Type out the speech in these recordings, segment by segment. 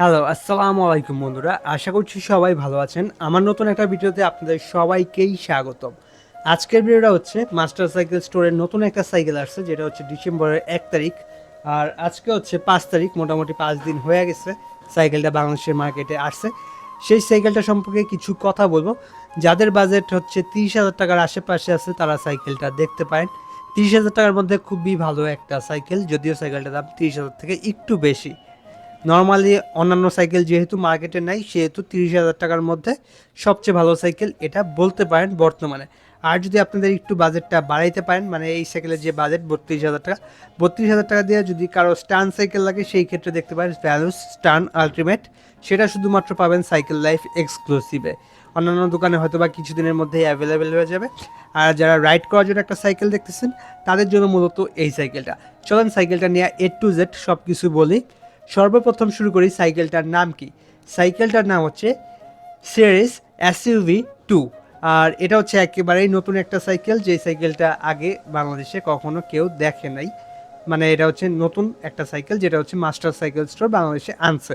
Hello আসসালামু আলাইকুম বন্ধুরা। আশা করছি সবাই ভালো আছেন। আমার নতুন একটা ভিডিওতে আপনাদের সবাইকেই স্বাগতম। আজকের ভিডিওটা হচ্ছে মাস্টার সাইকেল স্টোরের নতুন একটা সাইকেল আসছে, যেটা হচ্ছে ডিসেম্বরের এক তারিখ। আর আজকে হচ্ছে পাঁচ তারিখ, মোটামুটি পাঁচ দিন হয়ে গেছে সাইকেলটা বাংলাদেশের মার্কেটে আসছে। সেই সাইকেলটা সম্পর্কে কিছু কথা বলব। যাদের বাজেট হচ্ছে তিরিশ হাজার টাকার আশেপাশে আছে, তারা সাইকেলটা দেখতে পারেন। তিরিশ হাজার টাকার মধ্যে খুবই ভালো একটা সাইকেল যদিও সাইকেলটার দাম তিরিশ হাজার থেকে একটু বেশি। নর্মালি অন্যান্য সাইকেল যেহেতু মার্কেটে নাই, সেহেতু তিরিশ হাজার টাকার মধ্যে সবচেয়ে ভালো সাইকেল এটা বলতে পারেন বর্তমানে। আর যদি আপনাদের একটু বাজেটটা বাড়াইতে পারেন মানে এই সাইকেলের যে বাজেট বত্রিশ হাজার টাকা, বত্রিশ হাজার টাকা দিয়ে যদি কারও স্টান সাইকেল লাগে, সেই ক্ষেত্রে দেখতে পারেন ভ্যালুস স্টান আলটিমেট সেটা শুধুমাত্র পাবেন সাইকেল লাইফ এক্সক্লুসিভে অন্যান্য দোকানে হয়তো বা কিছুদিনের মধ্যেই অ্যাভেলেবেল হয়ে যাবে। আর যারা রাইড করার জন্য একটা সাইকেল দেখতেছেন, তাদের জন্য মূলত এই সাইকেলটা চলেন সাইকেলটা নিয়ে এ টু জেড সব কিছু বলি। সর্বপ্রথম শুরু করি সাইকেলটার নাম কি? সাইকেলটার নাম হচ্ছে সিরিজ এসইউভি টু আর এটা হচ্ছে একেবারেই নতুন একটা সাইকেল, যে সাইকেলটা আগে বাংলাদেশে কখনো কেউ দেখে নাই। মানে এটা হচ্ছে নতুন একটা সাইকেল, যেটা হচ্ছে মাস্টার সাইকেল স্টোর বাংলাদেশে আনছে।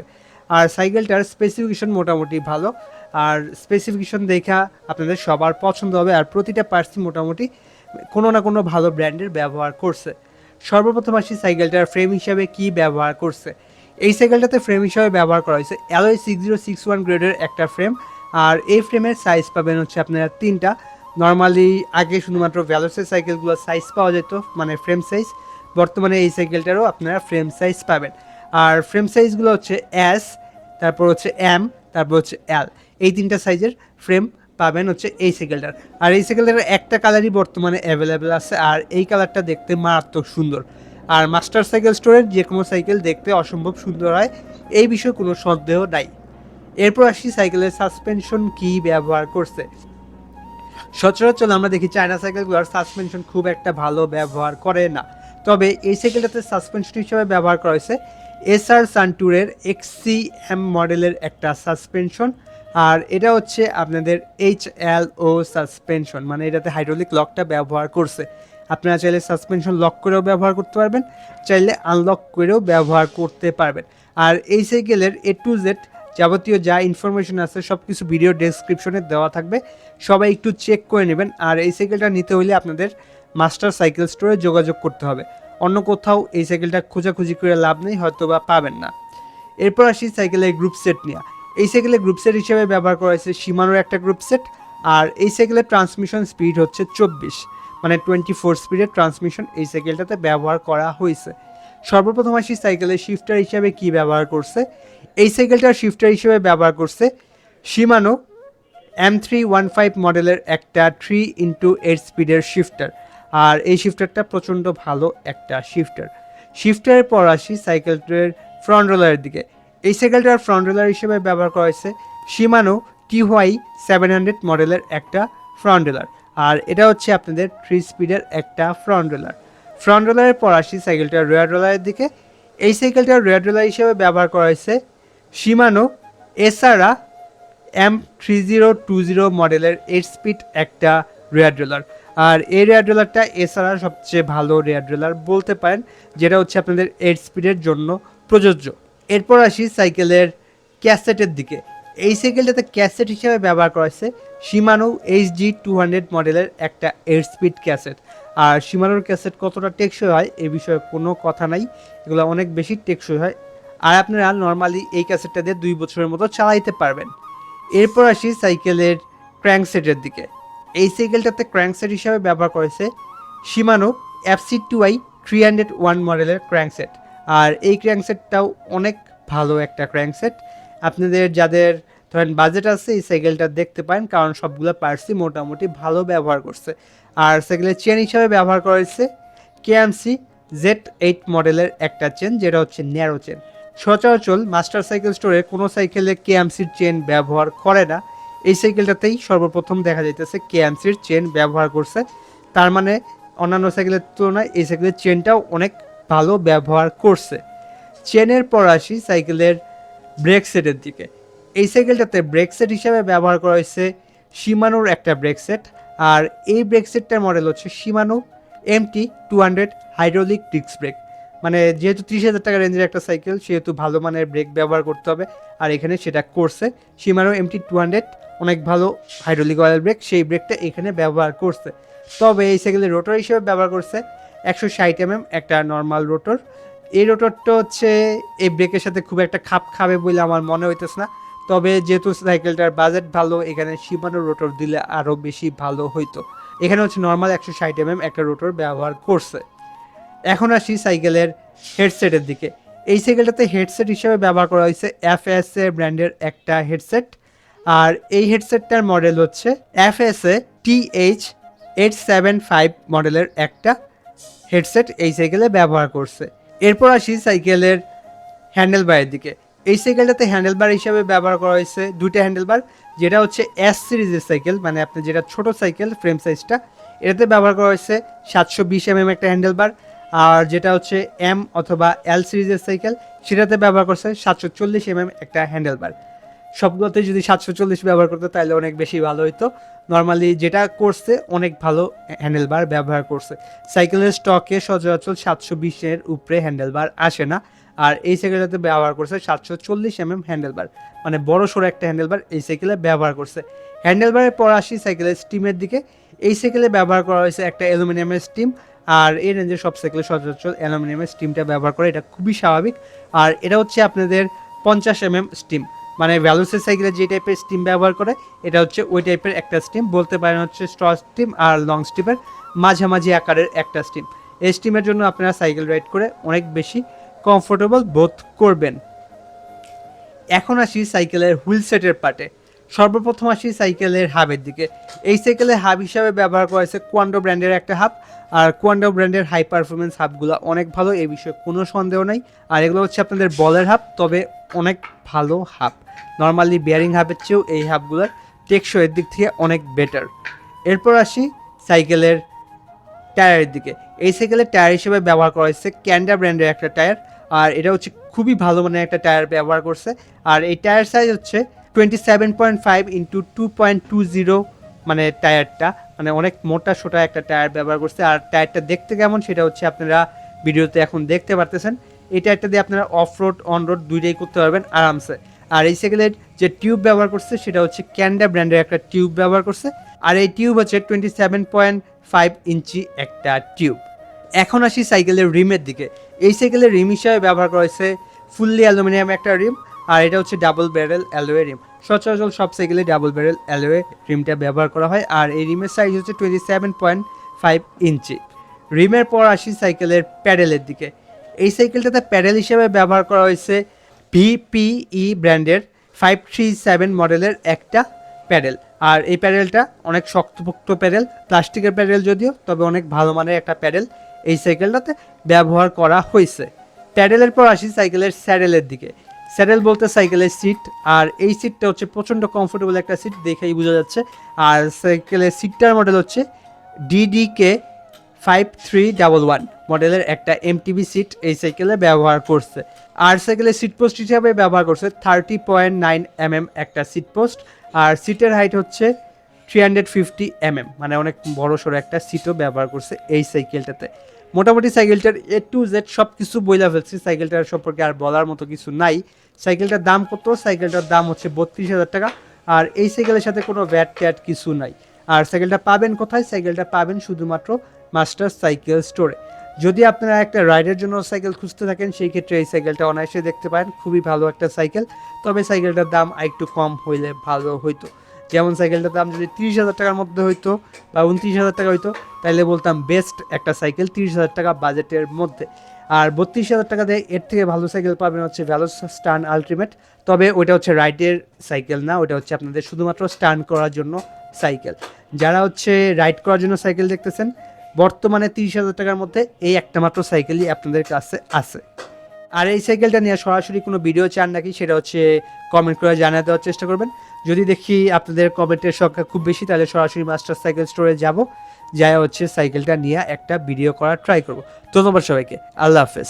আর সাইকেলটার স্পেসিফিকেশন মোটামুটি ভালো। আর স্পেসিফিকেশন দেখা আপনাদের সবার পছন্দ হবে। আর প্রতিটা পার্সি মোটামুটি কোনো না কোনো ভালো ব্র্যান্ডের ব্যবহার করছে। সর্বপ্রথম আসি সাইকেলটার ফ্রেম হিসাবে কি ব্যবহার করছে। এই সাইকেলটাতে ফ্রেম হিসাবে ব্যবহার করা হয়েছে। Alloy six zero six one গ্রেডের একটা ফ্রেম আর এই ফ্রেমের সাইজ পাবেন হচ্ছে আপনারা তিনটা। নর্মালি আগে শুধুমাত্র ভ্যালোসের সাইকেলগুলোর সাইজ পাওয়া যেত মানে ফ্রেম সাইজ বর্তমানে এই সাইকেলটারও আপনারা ফ্রেম সাইজ পাবেন। আর ফ্রেম সাইজগুলো হচ্ছে এস তারপর হচ্ছে এম তারপর হচ্ছে এল এই তিনটা সাইজের ফ্রেম পাবেন হচ্ছে এই সাইকেলটার আর এই সাইকেলটার একটা কালারই বর্তমানে অ্যাভেলেবেল আছে। আর এই কালারটা দেখতে মারাত্মক সুন্দর। আর মাস্টার সাইকেল স্টোরের যে কোনো সাইকেল দেখতে অসম্ভব সুন্দর হয়, এই বিষয়ে কোনো সন্দেহ নাই। এরপর আসি সাইকেলের সাসপেনশন কি ব্যবহার করছে। সচরাচর আমরা দেখি চায়না সাইকেলগুলোর সাসপেনশন খুব একটা ভালো ব্যবহার করে না। তবে এই সাইকেলটাতে সাসপেনশন হিসেবে ব্যবহার করা হয়েছে এস এসআর সানটুরের এক্সি এম মডেলের একটা সাসপেনশন। আর এটা হচ্ছে আপনাদের এইচ এল ও সাসপেনশন মানে এটাতে হাইড্রোলিক লকটা ব্যবহার করছে। আপনারা চাইলে সাসপেনশন লক করেও ব্যবহার করতে পারবেন, চাইলে আনলক করেও ব্যবহার করতে পারবেন। আর এই সাইকেলের এ টু জেড যাবতীয় যা ইনফরমেশন আছে সব কিছু ভিডিও ডেসক্রিপশনে দেওয়া থাকবে। সবাই একটু চেক করে নেবেন, আর এই সাইকেলটা নিতে হলে আপনাদের মাস্টার সাইকেল স্টোরে যোগাযোগ করতে হবে। অন্য কোথাও এই সাইকেলটা খোঁজাখুঁজি করে লাভ নেই হয়তো বা পাবেন না। এরপর আসি সাইকেলের গ্রুপ সেট নিয়ে। এই সাইকেলের গ্রুপ সেট হিসেবে ব্যবহার করা হয়েছে সীমানোর একটা গ্রুপ সেট আর এই সাইকেলের ট্রান্সমিশন স্পিড হচ্ছে চব্বিশ। মানে টোয়েন্টি ফোর স্পিডের ট্রান্সমিশন এই সাইকেলটাতে ব্যবহার করা হয়েছে। সর্বপ্রথম আসি সাইকেলের শিফটার হিসাবে কি ব্যবহার করছে? এই সাইকেলটার শিফটার হিসেবে ব্যবহার করছে Shimano M three one five মডেলের একটা থ্রি ইন্টু এইট স্পিডের শিফটার আর এই শিফটারটা প্রচণ্ড ভালো একটা শিফটার শিফটারের পর আসি সাইকেলটার ফ্রন্ট রোলারের দিকে। এই সাইকেলটার ফ্রন্ট রোলার হিসেবে ব্যবহার করা হয়েছে সীমানো টিওয়াই সেভেন হান্ড্রেড মডেলের একটা ফ্রন্ট রোলার আর এটা হচ্ছে আপনাদের থ্রি স্পিডের একটা ফ্রন্ট রোলার ফ্রন্ট রোলারের পর আসি সাইকেলটার রেয়ার রোলারের দিকে। এই সাইকেলটার রেয়ার রোলার হিসেবে ব্যবহার করা হয়েছে Shimano Acera M three zero two zero মডেলের এইট স্পিড একটা রেয়ার ড্রোলার আর এই রেয়ার ড্রোলারটা এছাড়া সবচেয়ে ভালো রেয়ার ড্রোলার বলতে পারেন, যেটা হচ্ছে আপনাদের এইট স্পিডের জন্য প্রযোজ্য। এরপর আসি সাইকেলের ক্যাসেটের দিকে। এই সাইকেলটাতে ক্যাসেট হিসেবে ব্যবহার করা হয়েছে এইচ জি টু হান্ড্রেড মডেলের একটা এইট স্পিড ক্যাসেট। আর সীমানোর ক্যাসেট কতটা টেকসই হয় এ বিষয়ে কোনো কথা নাই, এগুলো অনেক বেশি টেকসই হয়। আর আপনারা নর্মালি এই ক্যাসেটটা দিয়ে দুই বছরের মতো চালাইতে পারবেন। এরপর আসি সাইকেলের ক্র্যাঙ্কসেটের দিকে। এই সাইকেলটাতে ক্র্যাঙ্কসেট হিসাবে ব্যবহার করেছে Shimano FC two I three hundred one মডেলের ক্র্যাঙ্কসেট। আর এই ক্র্যাঙ্কসেটটাও অনেক ভালো একটা ক্র্যাঙ্কসেট। আপনাদের যাদের ধরেন বাজেট আছে, এই সাইকেলটা দেখতে পারেন, কারণ সবগুলো পার্সই মোটামুটি ভালো ব্যবহার করছে। আর সাইকেলের চেন হিসাবে ব্যবহার করেছে কেএমসি জেড এইট মডেলের একটা চেন যেটা হচ্ছে ন্যারো চেন সচরাচর মাস্টার সাইকেল স্টোরে কোনো সাইকেলে কেএমসির চেন ব্যবহার করে না। এই সাইকেলটাতেই সর্বপ্রথম দেখা যাইতেছে কেএমসির চেন ব্যবহার করছে। তার মানে অন্যান্য সাইকেলের তুলনায় এই সাইকেলের চেনটাও অনেক ভালো ব্যবহার করছে। চেনের পর আসি সাইকেলের ব্রেক সেটের দিকে। এই সাইকেলটাতে ব্রেক সেট হিসাবে ব্যবহার করা হয়েছে সীমানোর একটা ব্রেক সেট আর এই ব্রেক সেটটার মডেল হচ্ছে Shimano MT two hundred hydraulic disc brake. মানে যেহেতু ত্রিশ হাজার টাকা রেঞ্জের একটা সাইকেল, সেহেতু ভালো মানের ব্রেক ব্যবহার করতে হবে। আর এখানে সেটা করছে সীমারও এমটি টু হান্ড্রেড, অনেক ভালো হাইড্রোলিক অয়েল ব্রেক, সেই ব্রেকটা এখানে ব্যবহার করছে। তবে এই সাইকেলের রোটর হিসেবে ব্যবহার করছে একশো ষাট এমএম, একটা নর্মাল রোটর। এই রোটরটা হচ্ছে এই ব্রেকের সাথে খুব একটা খাপ খাবে বলে আমার মনে হইতেছে না। তবে যেহেতু সাইকেলটার বাজেট ভালো, এখানে সীমানো রোটর দিলে আরও বেশি ভালো হইতো। এখানে হচ্ছে নর্মাল একশো ষাট এমএম একটা রোটর ব্যবহার করছে। এখন আসি সাইকেলের হেডসেটের দিকে। এই সাইকেলটাতে হেডসেট হিসেবে ব্যবহার করা হয়েছে এফ এস এ ব্র্যান্ডের একটা হেডসেট আর এই হেডসেটটার মডেল হচ্ছে F S A T H eight seven five মডেলের একটা হেডসেট এই সাইকেলে ব্যবহার করছে। এরপর আসি সাইকেলের হ্যান্ডেলবারের দিকে। এই সাইকেলটাতে হ্যান্ডেলবার হিসাবে ব্যবহার করা হয়েছে দুইটা হ্যান্ডেলবার, যেটা হচ্ছে এস সিরিজের সাইকেল মানে আপনি যেটা ছোট সাইকেল ফ্রেম সাইজটা এটাতে ব্যবহার করা হয়েছে সাতশো বিশ এমএম একটা হ্যান্ডেলবার, আর যেটা হচ্ছে এম অথবা এল সিরিজের সাইকেল, সেটাতে ব্যবহার করছে সাতশো চল্লিশ এমএম একটা হ্যান্ডেলবার। সবগুলোতে যদি সাতশো চল্লিশ ব্যবহার করতো, তাহলে অনেক বেশি ভালো হতো নর্মালি যেটা করছে, অনেক ভালো হ্যান্ডেলবার ব্যবহার করছে। সাইকেলের স্টকে সচরাচর সাতশো বিশের উপরে হ্যান্ডেলবার আসে না। আর এই সাইকেলটাতে ব্যবহার করছে সাতশো চল্লিশ এমএম হ্যান্ডেলবার মানে বড় সড়ো একটা হ্যান্ডেলবার এই সাইকেলে ব্যবহার করছে। হ্যান্ডেলবারের পর আসি সাইকেলের স্টিমের দিকে। এই সাইকেলে ব্যবহার করা হয়েছে একটা অ্যালুমিনিয়ামের স্টিম আর এই রেঞ্জের সব সাইকেলে সচরাচর অ্যালুমিনিয়ামের স্টিমটা ব্যবহার করে। এটা খুবই স্বাভাবিক। আর এটা হচ্ছে আপনাদের পঞ্চাশ এমএম স্টিম মানে ভ্যালুসের সাইকেলে যে টাইপের স্টিম ব্যবহার করে, এটা হচ্ছে ওই টাইপের একটা স্টিম বলতে পারেন হচ্ছে স্ট্র স্টিম আর লং স্টিমের মাঝামাঝি আকারের একটা স্টিম এই স্টিমের জন্য আপনারা সাইকেল রাইড করে অনেক বেশি কমফোর্টেবল বোধ করবেন। এখন আসি সাইকেলের হুইল সেটের পার্টে সর্বপ্রথম আসি সাইকেলের হাবের দিকে। এই সাইকেলের হাব হিসাবে ব্যবহার করা হয়েছে কোয়ান্ডো ব্র্যান্ডের একটা হাব। আর কোয়ান্ডো ব্র্যান্ডের হাই পারফরমেন্স হাবগুলো অনেক ভালো এই বিষয়ে কোনো সন্দেহ নাই। আর এগুলো হচ্ছে আপনাদের বলের হাব, তবে অনেক ভালো হাব। নর্মালি বিয়ারিং হাবের চেয়েও এই হাবগুলোর টেকসইয়ের দিক থেকে অনেক বেটার এরপর আসি সাইকেলের টায়ারের দিকে। এই সাইকেলের টায়ার হিসেবে ব্যবহার করা হয়েছে ক্যান্ডা ব্র্যান্ডের একটা টায়ার আর এটা হচ্ছে খুবই ভালো মানের একটা টায়ার ব্যবহার করছে। আর এই টায়ার সাইজ হচ্ছে twenty seven point five into two point two zero মানে টায়ারটা। মানে অনেক মোটা সোটা একটা টায়ার ব্যবহার করছে। আর টায়ারটা দেখতে কেমন সেটা হচ্ছে আপনারা ভিডিওতে এখন দেখতে পারতেছেন। এই টায়ারটা দিয়ে আপনারা অফ রোড অন রোড দুইটাই করতে পারবেন আরামসে। আর এই সাইকেলের যে টিউব ব্যবহার করছে, সেটা হচ্ছে ক্যান্ডা ব্র্যান্ডের একটা টিউব ব্যবহার করছে। আর এই টিউব হচ্ছে twenty seven point five inch একটা টিউব। এখন আসি সাইকেলের রিমের দিকে। এই সাইকেলের রিম হিসাবে ব্যবহার করা হয়েছে ফুললি অ্যালুমিনিয়াম একটা রিম। আর এটা হচ্ছে ডাবল ব্যারেল অ্যালোয়ে রিম সচরাচর সব সাইকেলে ডাবল ব্যারেল অ্যালোয়ে রিমটা ব্যবহার করা হয় আর এই রিমের সাইজ হচ্ছে twenty seven point five inch. রিমের পর আসি সাইকেলের প্যাডেলের দিকে। এই সাইকেলটাতে প্যাডেল হিসেবে ব্যবহার করা হয়েছে ভিপিই ব্র্যান্ডের ফাইভ থ্রি সেভেন মডেলের একটা প্যাডেল আর এই প্যাডেলটা অনেক শক্তপোক্ত প্যাডেল প্লাস্টিকের প্যাডেল যদিও, তবে অনেক ভালো মানের একটা প্যাডেল এই সাইকেলটাতে ব্যবহার করা হয়েছে। প্যাডেলের পর আসি সাইকেলের স্যাডেলের দিকে। স্যাডেল বলতে সাইকেলের সিট, আর এই সিটটা হচ্ছে প্রচণ্ড কমফোর্টেবল একটা সিট দেখেই বোঝা যাচ্ছে। আর সাইকেলের সিটটার মডেল হচ্ছে DDK five three double one মডেলের একটা এমটিভি সিট এই সাইকেলে ব্যবহার করছে। আর সাইকেলের সিট পোস্ট হিসাবে ব্যবহার করছে থার্টি পয়েন্ট নাইন এমএম একটা সিট পোস্ট, আর সিটের হাইট হচ্ছে থ্রি হান্ড্রেড ফিফটি এমএম মানে অনেক বড় সড়ো একটা সিটও ব্যবহার করছে এই সাইকেলটাতে। মোটামুটি সাইকেলটার এ টু জেড সব কিছু বইলা ফেলছি। সাইকেলটার সম্পর্কে আর বলার মতো কিছু নাই। সাইকেলটার দাম কত? সাইকেলটার দাম হচ্ছে বত্রিশ হাজার টাকা। আর এই সাইকেলের সাথে কোনো ব্যাট ট্যাট কিছু নাই। আর সাইকেলটা পাবেন কোথায়? সাইকেলটা পাবেন শুধুমাত্র মাস্টার সাইকেল স্টোরে। যদি আপনারা একটা রাইডের জন্য সাইকেল খুঁজতে থাকেন, সেই ক্ষেত্রে এই সাইকেলটা অনায়াসে দেখতে পারেন। খুবই ভালো একটা সাইকেল। তবে সাইকেলটার দাম একটু কম হইলে ভালো হইতো। যেমন সাইকেলটার দাম যদি তিরিশ হাজার টাকার মধ্যে হইতো বা উনত্রিশ হাজার টাকা হইতো তাহলে বলতাম বেস্ট একটা সাইকেল তিরিশ হাজার টাকা বাজেটের মধ্যে। আর বত্রিশ হাজার টাকা দিয়ে এর থেকে ভালো সাইকেল পাবেন হচ্ছে ভ্যালোস স্টান আলটিমেট তবে ওটা হচ্ছে রাইডের সাইকেল না ওটা হচ্ছে আপনাদের শুধুমাত্র স্টান করার জন্য সাইকেল। যারা হচ্ছে রাইড করার জন্য সাইকেল দেখতেছেন, বর্তমানে তিরিশ হাজার টাকার মধ্যে এই একটা মাত্র সাইকেলই আপনাদের কাছে আছে। আর এই সাইকেলটা নিয়ে সরাসরি কোনো ভিডিও চান নাকি, সেটা হচ্ছে কমেন্ট করে জানিয়ে দেওয়ার চেষ্টা করবেন। যদি দেখি আপনাদের কমেন্টের সংখ্যা খুব বেশি, তাহলে সরাসরি মাস্টার সাইকেল স্টোরে যাব। যাই হচ্ছে সাইকেলটা নিয়ে একটা ভিডিও করার ট্রাই করব। ধন্যবাদ সবাইকে। আল্লাহ হাফেজ।